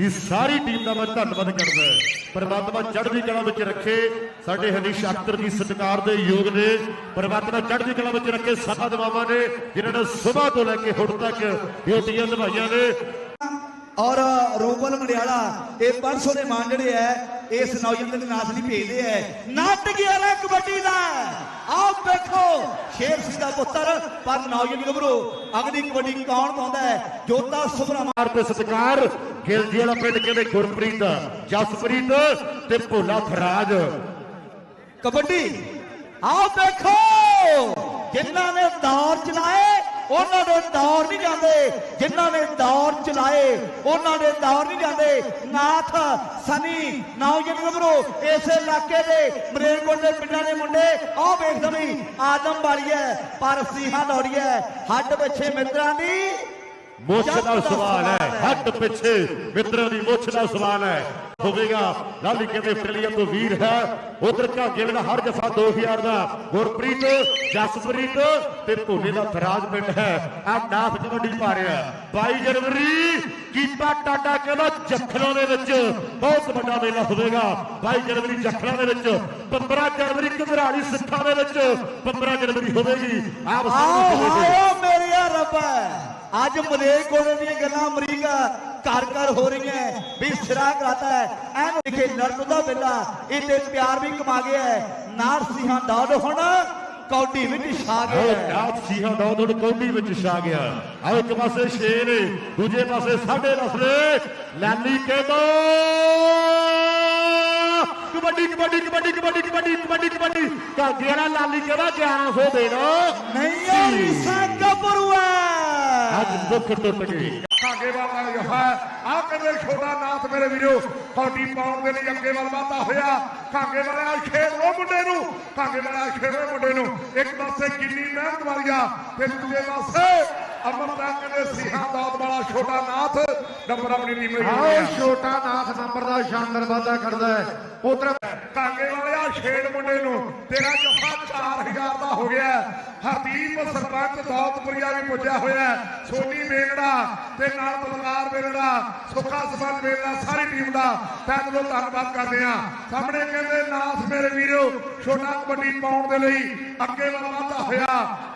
ਦੀ ਸਾਰੀ team ਦਾ ਮੈਂ ਧੰਨਵਾਦ ਕਰਦਾ ਪਰਮਾਤਮਾ ਚੜ੍ਹਦੀ ਕਲਾ ਵਿੱਚ ਰੱਖੇ। ਸਾਡੇ ਹਨੀਸ਼ ਅਖਤਰ ਜੀ ਸਤਿਕਾਰ ਦੇ ਯੋਗ ਨੇ। ਪਰਮਾਤਮਾ ਚੜ੍ਹਦੀ ਕਲਾ ਵਿੱਚ ਰੱਖੇ ਸਾਡਾ ਦਵਾਵਾਂ ਨੇ, ਜਿਨ੍ਹਾਂ ਨੇ ਸਵੇਰ ਤੋਂ ਲੈ ਕੇ ਹੁਣ ਤੱਕ ਡਿਊਟੀਆਂ ਨਿਭਾਈਆਂ ਨੇ। ਔਰ ਰੂਬਲ ਮੰਡਿਆਲਾ ਇਹ ਪਰਸੋਂ ਦੇ ਮਾਨ ਜਿਹੜੇ ਐ ਇਸ ਨੌਜਵਾਨ ਦੇ ਨਾਸ ਨਹੀਂ ਭੇਜਦੇ ਐ। ਨੱਟ ਗਿਆ ਨਾ ਕਬੱਡੀ ਦਾ। ਆਓ ਦੇਖੋ ਸ਼ੇਰ ਸਿੰਘ ਦਾ ਪੁੱਤਰ ਪਰ ਨੌਜਵਾਨ ਗੱਭਰੂ ਅਗਲੀ ਕਬੱਡੀ ਕੌਣ ਪਾਉਂਦਾ ਹੈ ਜੋਤਾ ਸੁਭਰਾ ਪਿਆਰ ਤੇ ਸਤਿਕਾਰ ਗਿਲਜੀ ਵਾਲਾ ਪਿੰਡ ਕਹਿੰਦੇ ਗੁਰਪ੍ਰੀਤ ਜਸਪ੍ਰੀਤ ਤੇ ਭੋਲਾ ਫਰਾਜ। ਕਬੱਡੀ ਆਓ ਦੇਖੋ ਜਿਨ੍ਹਾਂ ਨੇ ਦੌਰ ਚਲਾਏ ਉਹਨਾਂ ਦੇ ਦੌਰ ਨਹੀਂ ਜਾਂਦੇ, ਜਿਨ੍ਹਾਂ ਨੇ ਦੌਰ ਚਲਾਏ, ਉਹਨਾਂ ਦੇ ਦੌਰ ਨਹੀਂ ਜਾਂਦੇ। ਨਾਥ, ਸਨੀ, ਨੌਜਵਾਨ ਗੱਭਰੂ ਇਸੇ ਇਲਾਕੇ ਦੇ ਮਰੇਕੋਟ ਦੇ ਪਿੰਡਾਂ ਦੇ ਮੁੰਡੇ, ਆਹ ਵੇਖਦੇ ਵੀ ਆਦਮ ਵਾਲੀ ਹੈ, ਪਰ ਸੀਹਾ ਦੌੜੀ ਹੈ। ਹੱਡ ਪਿੱਛੇ ਮਿੱਤਰਾਂ ਦੀ ਮੁੱਛ ਦਾ ਸਵਾਲ ਹੈ। ਹੱਥ ਪਿੱਛੇ ਮਿੱਤਰਾਂ ਦੀ ਮੁੱਛ ਦਾ ਸਵਾਲ ਹੈ। ਹੋਵੇਗਾ ਲਾਲੀ ਕਹਿੰਦੇ ਆਸਟ੍ਰੇਲੀਆ ਤੋਂ ਵੀਰ ਹੈ। ਉਧਰ ਝਾਗੇ ਦਾ ਹਰ ਜਫਾ 2000 ਦਾ। ਗੁਰਪ੍ਰੀਤ ਜਸਪ੍ਰੀਤ ਤੇ ਭੋਲੇ ਦਾ ਫਰਾਜ ਪਿੰਡ ਹੈ। ਆ ਨਾਥ ਕਬੱਡੀ ਪਾ ਰਿਹਾ। 22 ਜਨਵਰੀ ਕੀਪਾ ਟਾਟਾ ਕਹਿੰਦਾ ਜਖਲਾਂ ਦੇ ਵਿੱਚ। ਬਹੁਤ ਵੱਡਾ ਮੇਲਾ ਹੋਵੇਗਾ। 22 ਜਨਵਰੀ ਜਖਲਾਂ ਦੇ ਵਿੱਚ। 15 ਜਨਵਰੀ ਘਗਰਾਲੀ ਸਿੱਖਾਂ ਦੇ ਵਿੱਚ। 15 ਜਨਵਰੀ ਹੋਵੇਗੀ। ਆਪ ਆਓ ਸਾਹਮਣੇ ਹੋਵੇਗੀ ਮੇਰੇ ਰੱਬਾ ਅੱਜ ਮਲੇਕ ਕੋਲੇ ਦੀਆਂ ਗੱਲਾਂ ਅਮਰੀਕਾ ਘਰ ਘਰ ਹੋ ਰਹੀਆਂ ਵੀ ਸਿਰਾ ਕਰਾਤਾ ਹੈ। ਐਨ ਲਿਖੇ ਲੜਨ ਦਾ ਵੇਲਾ ਇਹ ਤੇ ਪਿਆਰ ਵੀ ਕਮਾ ਗਿਆ ਹੈ। ਨਾਰ ਸਿੰਘਾਂ ਦੌੜ ਹੁਣ ਕੌਡੀ ਵਿੱਚ ਛਾ ਗਿਆ ਨਾਥ ਸਿੰਘਾਂ ਦਾ ਉਦੋਂ ਕੌਡੀ ਵਿੱਚ ਛਾ ਗਿਆ ਆਹ ਇੱਕ ਪਾਸੇ ਸ਼ੇਰ ਦੂਜੇ ਪਾਸੇ ਸਾਢੇ ਰਸਲੇ ਲਾਲੀ ਕਹਿੰਦਾ ਕਬੱਡੀ ਕਬੱਡੀ ਕਬੱਡੀ ਕਬੱਡੀ ਕਬੱਡੀ ਕਬੱਡੀ ਕਬੱਡੀ। ਕਾਗੇ ਵਾਲਾ ਲਾਲੀ ਕਹਿੰਦਾ 1100 ਦੇਣਾ ਨਹੀਂ ਯਾਰ ਇਸਾ ਗੱਭਰੂ ਹੈ ਅੱਜ ਦੁੱਖ ਟੁੱਟ ਗਏ। ਕਾਗੇ ਵਾਲਾ ਜਫਾ ਆ ਕਹਿੰਦੇ ਛੋਟਾ ਨਾਥ ਮੇਰੇ ਵੀਰੋ ਕੌਡੀ ਪਾਉਣ ਦੇ ਲਈ ਅੱਗੇ ਵੱਲ ਵਾਧਾ ਹੋਇਆ। ਕਾਗੇ ਵਾਲਾ ਸ਼ੇਰ ਉਹ ਮੁੰਡੇ ਨੂੰ। ਕਾਗੇ ਵਾਲਾ ਸ਼ੇਰ ਉਹ ਮੁੰਡੇ ਨੂੰ। ਇੱਕ ਪਾਸੇ ਕਿੰਨੀ ਮਿਹਨਤ ਵਾਲੀਆ ਤੇ ਦੂਜੇ ਪਾਸੇ ਅਮਰਤਾ ਕਹਿੰਦੇ ਸਿਹਾਂ ਦਾਤ ਵਾਲਾ ਛੋਟਾ ਨਾਥ ਨੰਬਰ ਆਪਣੀ ਟੀਮ ਲਈ ਆਓ ਛੋਟਾ ਨਾਥ ਨੰਬਰ ਦਾ ਸ਼ਾਨਦਾਰ ਵਾਧਾ ਕਰਦਾ ਹੈ। ਉਧਰ ਕਾਂਗੇ ਵਾਲੇ ਆ ਛੇੜ ਮੁੰਡੇ ਨੂੰ। ਤੇਰਾ ਜਫਾ 4000 ਦਾ ਹੋ ਗਿਆ। ਹਰਦੀਪ ਸਰਪੰਚ ਦੌਲਤਪੁਰੀਆ ਵੀ ਪੁੱਜਿਆ ਹੋਇਆ ਸੋਨੀ ਮੇਗੜਾ ਤੇ ਨਾਲ ਬਲਕਾਰ ਮੇਗੜਾ, ਸੁੱਖਾ ਸਬੰਧ ਮੇਗੜਾ, ਸਾਰੀ ਟੀਮ ਦਾ ਤਹਿ ਦਿਲੋਂ ਧੰਨਵਾਦ ਕਰਦੇ ਆ ਸਾਹਮਣੇ ਕਹਿੰਦੇ ਨਾਥ ਮੇਰੇ ਵੀਰੋ, ਛੋਟਾ ਕਬੱਡੀ ਪਾਉਣ ਦੇ ਲਈ ਅੱਗੇ ਵੱਲ ਵਾਧਾ ਹੋਇਆ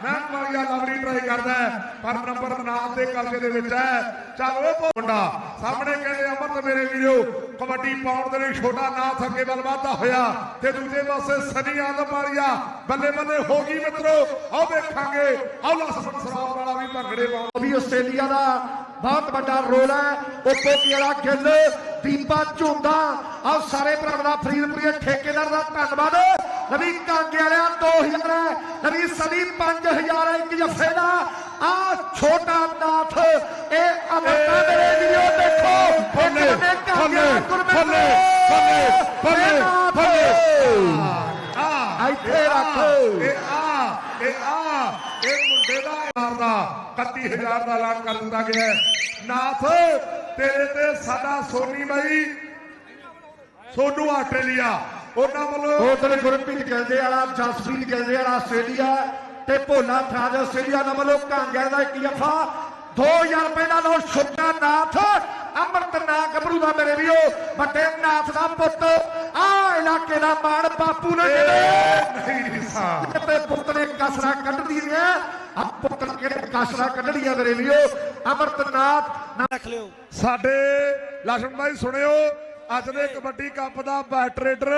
ਮੈਂ ਵਾਲੀਆ ਲਵਲੀ ਟਰਾਈ ਕਰਦਾ ਪਰ ਨੰਬਰ ਨਾਥ ਦੇ ਕਬਜ਼ੇ ਦੇ ਵਿੱਚ ਹੈ। ਚੱਲ ਉਹ ਮੁੰਡਾ, ਸਾਹਮਣੇ ਕਹਿੰਦੇ, ਅਮਰਤ ਮੇਰੇ ਵੀਰੋ, ਕਬੱਡੀ ਪਾਉਣ ਦੇ ਲਈ ਛੋਟਾ ਨਾਥ ਅੱਗੇ ਵੱਲ ਵਾਧਾ ਹੋਇਆ ਤੇ ਦੂਜੇ ਪਾਸੇ ਸਨੀ ਆਦਮ ਵਾਲੀਆ ਬੱਲੇ ਬੱਲੇ ਹੋ ਗਈ ਮਿੱਤਰੋ ਆਓ ਵੇਖਾਂਗੇ ਆਓ ਲਸਮਣ ਸਰਾਬ ਵਾਲਾ ਵੀ ਭੰਗੜੇ ਪਾਉਂਦਾ ਵੀ ਆਸਟ੍ਰੇਲੀਆ ਦਾ ਬਹੁਤ ਵੱਡਾ ਰੋਲ ਹੈ ਉੱਪੋ ਕੀੜਾ ਗਿੱਲ ਦੀਪਾ ਝੁੰਦਾ ਆਹ ਸਾਰੇ ਭਰਾਵਾਂ ਦਾ ਫਰੀਦਪੁਰੀ ਠੇਕੇਦਾਰ ਦਾ ਧੰਨਵਾਦ ਨਵੀ ਕਾਂਗੇ ਵਾਲਿਆਂ 2000 ਹੈ ਨਵੀ ਸਨੀ 5000 ਹੈ ਇੱਕ ਜੱਫੇ ਦਾ ਆ ਛੋਟਾ ਨਾਥ ਇਹ ਅਮਰਤਾ ਮੇਰੇ ਵੀਰੋ ਦੇਖੋ ਇੱਕ ਫੱਲੇ, ਬੰਨੇ ਕਾਂਗੇ ਫੱਲੇ, ਗੁਰਮਿਤ ਫੱਲੇ, ਫੱਲੇ, ਫੱਲੇ, ਇਹ ਨਾਥ। ਆ ਇੱਥੇ ਰੱਖ। ਇਹ ਆ ਇਹ ਆ ਇਹ ਮੁੰਡੇ ਦਾ 31000 ਦਾ ਐਲਾਨ ਕਰ ਦਿੱਤਾ ਗਿਆ ਹੈ। ਨਾਥ, ਤੇਰੇ ਤੇ ਸਾਡਾ ਸੋਨੀ ਬਾਈ, ਸੋਨੂ ਆਸਟ੍ਰੇਲੀਆ ਉਹਨਾਂ ਵੱਲੋਂ ਉਧਰ ਗੁਰਪ੍ਰੀਤ ਕਹਿੰਦੇ ਵਾਲਾ, ਜਸਪ੍ਰੀਤ ਗਿਲਦੇ ਵਾਲਾ ਆਸਟ੍ਰੇਲੀਆ ਤੇ ਭੋਲਾ ਫਰਾਜ ਆਸਟ੍ਰੇਲੀਆ ਦਾ ਵੱਲੋਂ ਕਾਂਗਿਆ ਦਾ ਇੱਕ ਜਫਾ 2000 ਰੁਪਏ ਦਾ ਲੋ ਛੋਟਾ ਨਾਥ, ਅਮਰਤ ਨਾ ਗੱਭਰੂ ਦਾ ਮੇਰੇ ਵੀਰੋ, ਵੱਡੇ ਨਾਥ ਦਾ ਪੁੱਤ ਆ ਧੱਕੇ ਦਾ ਮਾਣ ਬਾਪੂ ਨੇ ਜਿਹੜੇ ਨਹੀਂ ਤੇ ਪੁੱਤ ਨੇ ਕਸਰਾ ਕੱਢਦੀ ਹੈ ਆ ਪੁੱਤ ਕਿਹੜੇ ਕਸਰਾ ਕੱਢੜੀਆਂ ਮੇਰੇ ਲਿਓ ਅਮਰਤਨਾਥ ਨਾ ਰੱਖ ਲਿਓ। ਸਾਡੇ ਲਖਮਣ ਭਾਈ ਸੁਣਿਓ ਅੱਜ ਦੇ ਕਬੱਡੀ ਕੱਪ ਦਾ ਬੈਟ ਰੇਡਰ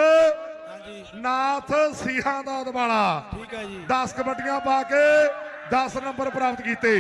ਨਾਥ ਸੀਹਾਂ ਦਾ ਦਵਾਲਾ ਠੀਕ ਹੈ ਜੀ। 10 ਕਬੱਡੀਆਂ ਪਾ ਕੇ 10 ਨੰਬਰ ਪ੍ਰਾਪਤ ਕੀਤੇ।